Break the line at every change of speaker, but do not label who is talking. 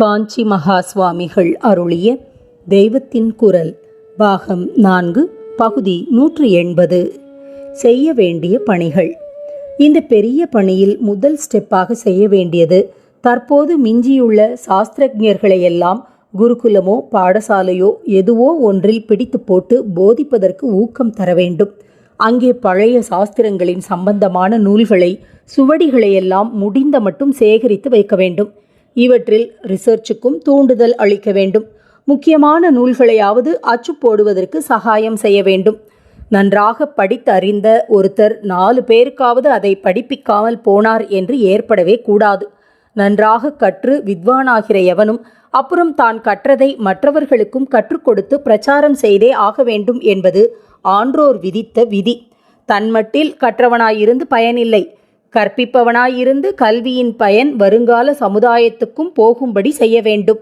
காஞ்சி மகா சுவாமிகள் அருளிய தெய்வத்தின் குரல் பாகம் நான்கு பகுதி நூற்று எண்பது. செய்ய வேண்டிய பணிகள். இந்த பெரிய பணியில் முதல் ஸ்டெப்பாக செய்ய வேண்டியது தற்போது மிஞ்சியுள்ள சாஸ்திரஜர்களையெல்லாம் குருகுலமோ பாடசாலையோ எதுவோ ஒன்றில் பிடித்து போட்டு போதிப்பதற்கு ஊக்கம் தர வேண்டும். அங்கே பழைய சாஸ்திரங்களின் சம்பந்தமான நூல்களை சுவடிகளையெல்லாம் முடிந்த மட்டும் சேகரித்து வைக்க வேண்டும். இவற்றில் ரிசர்ச்சுக்கும் தூண்டுதல் அளிக்க வேண்டும். முக்கியமான நூல்களையாவது அச்சு போடுவதற்கு சகாயம் செய்ய வேண்டும். நன்றாக படித்தறிந்த ஒருத்தர் நாலு பேருக்காவது அதை படிப்பிக்காமல் போனார் என்று ஏற்படவே கூடாது. நன்றாக கற்று வித்வானாகிற எவனும் அப்புறம் தான் கற்றதை மற்றவர்களுக்கும் கற்றுக் கொடுத்து பிரச்சாரம் செய்தே ஆக வேண்டும் என்பது ஆன்றோர் விதித்த விதி. தன்மட்டில் கற்றவனாயிருந்து பயனில்லை. கற்பிப்பவனாயிருந்து கல்வியின் பயன் வருங்கால சமுதாயத்துக்கும் போகும்படி செய்ய வேண்டும்.